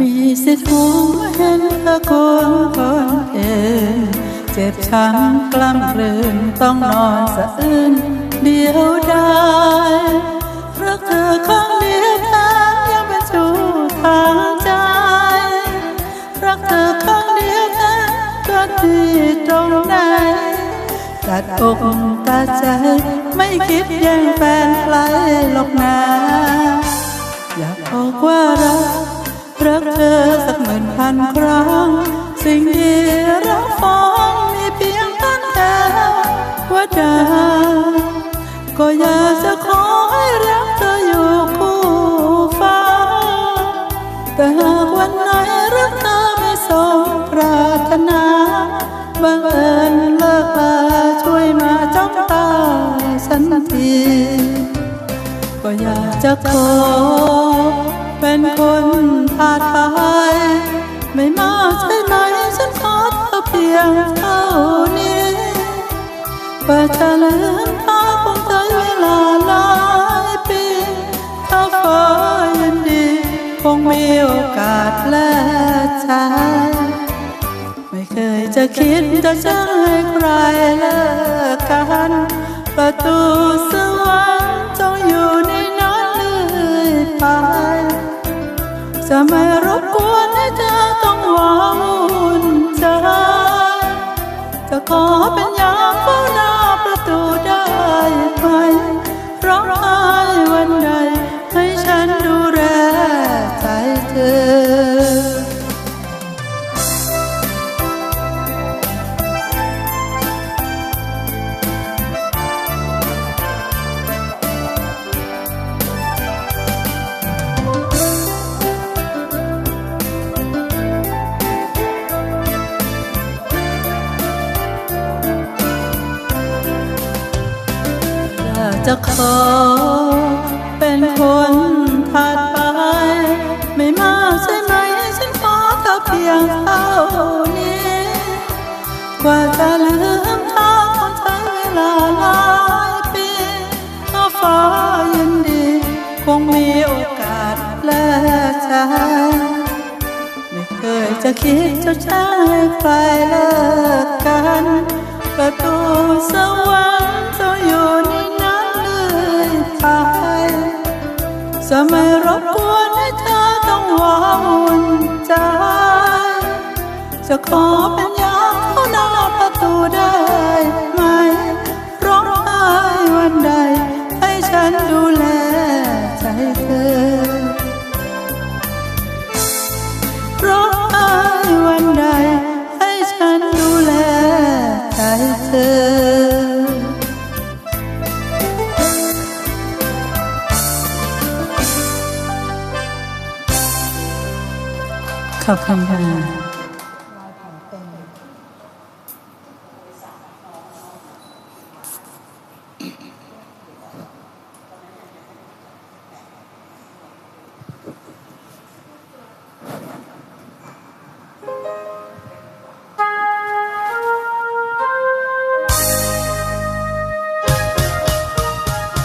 มีสิทธิ์ห่วงเห็นเธอควงคนเองเจ็บช้ำกล้ำกลืนต้องนอนสะอื้นเดียวดายรักเธอครั้งเดียวแทบยังเป็นชู้ทางใจรักเธอครั้งเดียวแทบก็ที่ตรงไหนตัดอกตัดใจไม่คิดแย่งแฟนใครหรอกนะอยากบอกว่ารัก รักเธอสักหมื่นพันครั้ง สิ่งที่เราฟ้องมีเพียงต้นแค่ว่าดาก็อยากจะขอให้รักเธออยู่คู่ฟ้า แต่หากวันไหนรักเธอไม่สมปรารถนาบังเอิญเลิกลาช่วยมาจ้องตาฉันทีก็อยากจะขอเป็นคน พาทายไม่มากใช่ไหมฉันขอเธอเพียงเท่านี้ว่าจะลืมตาคงใช้เวลาหลายปีถ้าฟ้ายินดี คงมีโอกาสแลกใจไม่เคยจะคิดจะใช้ใครเลิกกันประตู จ จะขอเป็นคนถัดไป ไม่มากใช่ไหมฉันขอเธอเพียงเท่านี้ กว่าจะลืมเธอคงใช้เวลาหลายปีถ้าฟ้ายินดี คงมีโอกาสแลกใจไม่เคยจะคิดจะใช้ใครเลิกกัน ประตูสวรรค์จะอยู่นนั้ จะไม่รบกวนให้เธอต้องหวังวุ่นใจ จะขอเป็น ขอบคุณค่ะ